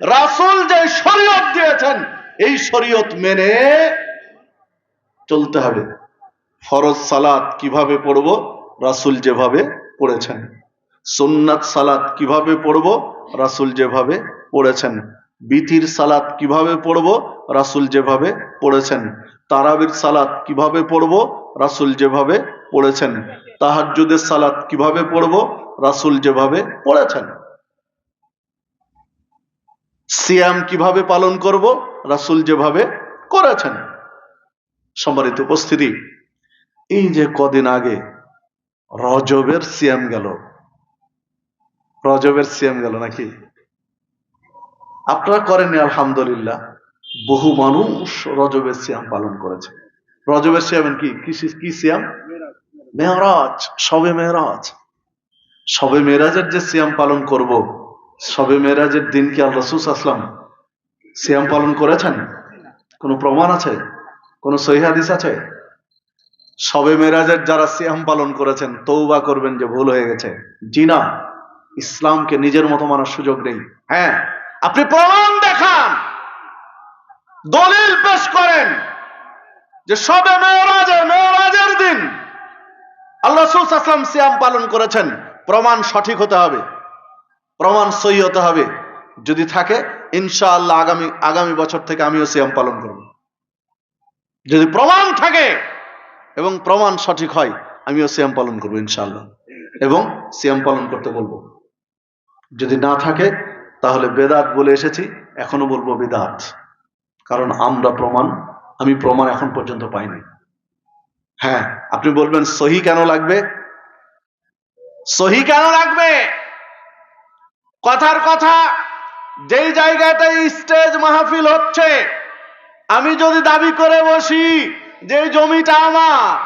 রাসূল যে শরীয়ত দিয়েছেন, এই শরীয়ত মেনে চলতে হবে। ফরজ সালাত কীভাবে পড়ব? রাসুল যেভাবে পড়েছেন। সুন্নাত সালাত কীভাবে পড়ব? রাসুল যেভাবে পড়েছেন। বিতির সালাত কীভাবে পড়ব? রাসুল যেভাবে পড়েছেন। তারাবির সালাত কীভাবে পড়ব? রাসুল যেভাবে পড়েছেন। তাহাজ্জুদের সালাত কীভাবে পড়ব? রাসুল যেভাবে পড়েছেন। সিয়াম কীভাবে পালন করব? রাসূল যেভাবে করেছেন। সম্মানিত উপস্থিতি, এই যে কদিন আগে রজবের সিয়াম গেল। রজবের সিয়াম গেল নাকি? আপনারা করেননি, আলহামদুলিল্লাহ। বহু মানুষ রজবের সিয়াম পালন করেছে। রজবের সিয়াম কি? কি সিয়াম? মেহরাজ সবে মেহরাজ সবে মেহরাজের যে সিয়াম পালন করব সবে মেহরাজের দিন কি আল্লাহ রসুল আসলাম। সিয়াম পালন করেছেন? কোনো প্রমাণ আছে? কোন সহিহাদিস আছে? সবে মেরাজের যারা সিয়াম পালন করেছেন তৌবা করবেন যে ভুল হয়ে গেছে। জি না, ইসলামকে নিজের মতো মানার সুযোগ নেই। হ্যাঁ আপনি প্রমাণ দেখান। দলিল পেশ করেন যে সবে মেয়রাজে, মেয়রাজের দিন আল্লাহ আসলাম সিয়াম পালন করেছেন। প্রমাণ সঠিক হতে হবে। প্রমাণ সহি হতে হবে। যদি থাকে, ইনশাআল্লাহ আগামী আগামী বছর থেকে আমিও সিয়াম পালন করব। যদি প্রমাণ থাকে এবং প্রমাণ সঠিক হয়, আমিও সিয়াম পালন করব ইনশাআল্লাহ। এবং সিয়াম পালন করতে বলব। যদি না থাকে, তাহলে বেদাত বলে এসেছি এখনও বলব বেদাত। কারণ আমরা প্রমাণ, আমি প্রমাণ এখন পর্যন্ত পাইনি। হ্যাঁ আপনি বলবেন, সহি কেন লাগবে? সহি কেন লাগবে? কথার কথা, যেই জায়গাটায় স্টেজ মাহফিল হচ্ছে, আমি যদি দাবি করে বসি যে জমিটা আমার,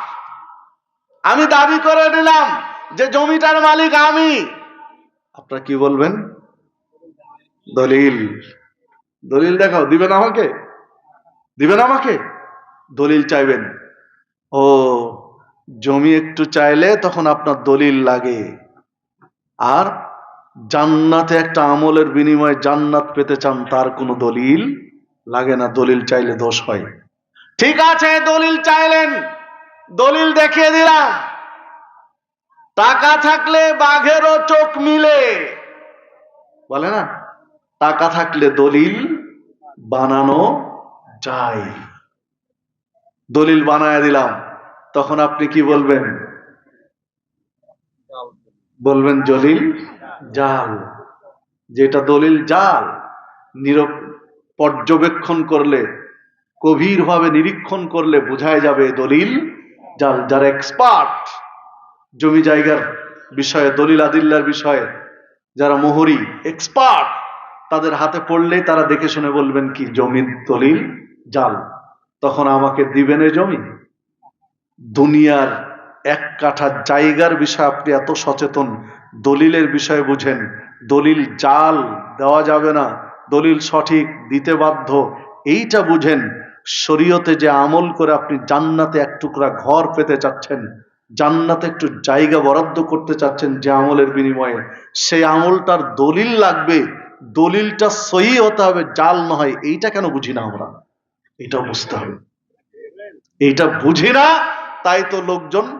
আমি দাবি করে নিলাম যে জমিটার মালিক আমি, আপনারা কি বলবেন? দলিল। দলিল দেখাও, দিবেন আমাকে? দিবেন আমাকে? দলিল চাইবেন। ও, জমি একটু চাইলে তখন আপনার দলিল লাগে। আর জান্নাতে একটা আমলের বিনিময়ে জান্নাত পেতে চান, তার কোনো দলিল লাগে না। দলিল চাইলে দোষ হয়। ঠিক আছে, দলিল চাইলেন। দলিল দেখিয়ে দিলাম। টাকা থাকলে বাঘেরও চোখ মিলে। বলে না? টাকা থাকলে দলিল বানানো যায়। দলিল বানায় দিলাম। তখন আপনি কি বলবেন? বলবেন দলিল জাল, যেটা দলিল জাল নিরব পর্যবেক্ষণ করলে, গভীরভাবে নিরীক্ষণ করলে বোঝায় যাবে দলিল জাল, যারা এক্সপার্ট জমি জায়গার বিষয়ে, দলিল আদিল্লার বিষয়ে, যারা মোহরি এক্সপার্ট তাদের হাতে পড়লেই তারা দেখে শুনে বলবেন কি, জমির দলিল জাল। তখন আমাকে দিবেন এ জমি? দুনিয়ার এক কাঠা জায়গার বিষয়ে আপনি এত সচেতন দলিলের বিষয়ে বুঝেন। দলিল জাল দেওয়া যাবে না, দলিল সঠিক দিতে বাধ্য। এইটা বুঝেন, শরীয়তে যে আমল করে আপনি জান্নাতে এক টুকরা ঘর পেতে চাচ্ছেন, জান্নাতে একটু জায়গা বরাদ্দ করতে চাচ্ছেন যে আমলের বিনিময়ে, সেই আমলটার দলিল লাগবে, দলিলটা সহি হতে হবে, জাল নয় এইটা কেন বুঝি না আমরা? এটা বুঝতে হবে। এইটা বুঝি না, তাই তো লোকজন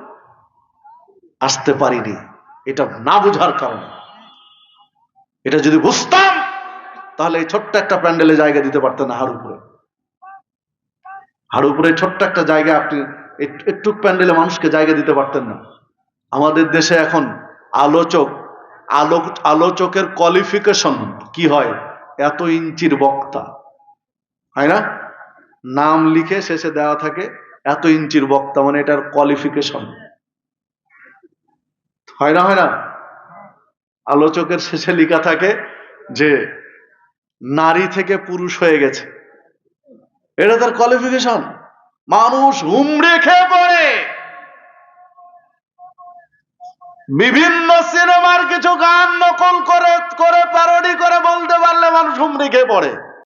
আসতে পারিনি। এটা না বুঝার কারণে। এটা যদি বুঝতাম, তাহলে এই ছোট্ট একটা প্যান্ডেলে জায়গা দিতে পারতেন না হাড় উপরে হাড় উপরে ছোট্ট একটা জায়গা আপনি একটু- প্যান্ডেলে মানুষকে জায়গা দিতে পারতেন না। আমাদের দেশে এখন আলোচক, আলোক, আলোচকের কোয়ালিফিকেশন কি হয়? এত ইঞ্চির বক্তা। হয় না? নাম লিখে শেষে দেওয়া থাকে, এত ইঞ্চির বক্তা মানে এটার কোয়ালিফিকেশন হয় না হয় না? আলোচকের শেষে লেখা থাকে যে, নারী থেকে পুরুষ হয়ে গেছে। এটা তার কোয়ালিফিকেশন মানুষ হুমড়ে খেয়ে পড়ে। বিভিন্ন সিনেমার কিছু গান নকল করে করে প্যারোডি করে বলতে পারলে মানুষ হুমড়ে খেয়ে পড়ে।